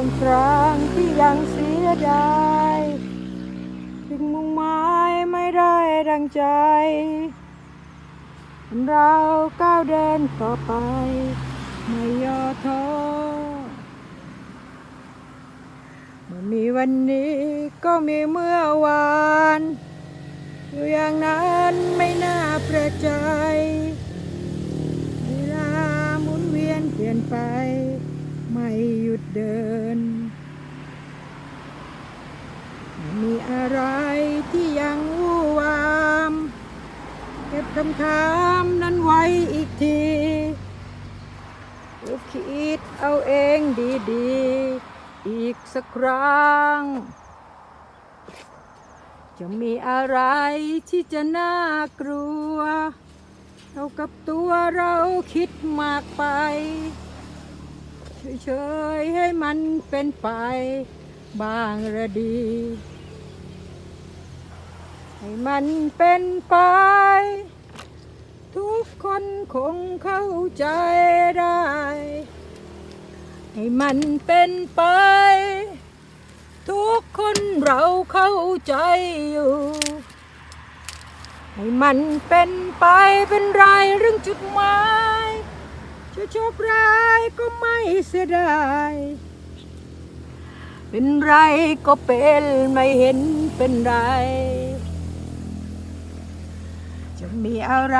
างครั้งที่ยังเสียดายถึงมุ่งหมายไม่ได้ดังใจ เราก้าวเดินต่อไป ไม่ย่อท้อเมื่อมีวันนี้ก็มีเมื่อวานอยู่อย่างนั้นไม่น่าแปลกใจเวลาหมุนเวียนเปลี่ยนไป ไม่หยุดเดินไม่มีอะไรที่ยังวู่วาม เก็บคำถามนั้นไว้อีกทีดูคิดเอาเองดีๆ อีกสักครั้ง จะมีอะไรที่จะน่ากลัว เท่ากับตัวเราคิดมากไป เฉยๆให้มันเป็นไปบางระดี ให้มันเป็นไป ทุกคนคงเข้าใจได้ ให้มันเป็นไป ทุกคนเราเข้าใจอยู่ ให้มันเป็นไปเป็นไรเรื่องจุดหมายจะโชคร้ายก็ เสียดายเป็นไรก็เป็นไม่เห็นเป็นไร จะมีอะไร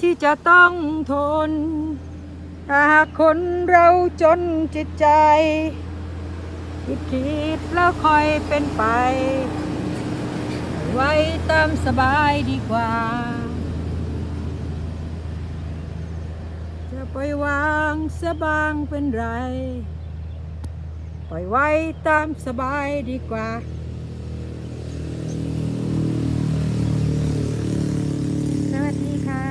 ที่จะต้องทนหากคนเราจนจิตใจคิดคิดแล้วคอยเป็นไป ไว้ตามสบายดีกว่า จะ ปล่อยวางสบางเป็นไร ปล่อยไว้ตามสบายดีกว่าสวัสดีค่ะ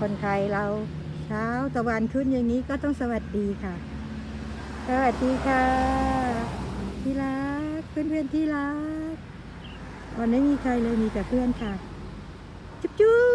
คนไทยเราเช้าตะวันขึ้นอย่างนี้ก็ต้องสวัสดีค่ะ สวัสดีค่ะ ที่รักเพื่อนเพื่อนๆที่รัก วันนี้มีใครเลยมีแต่เพื่อนค่ะ จุ๊บจุ๊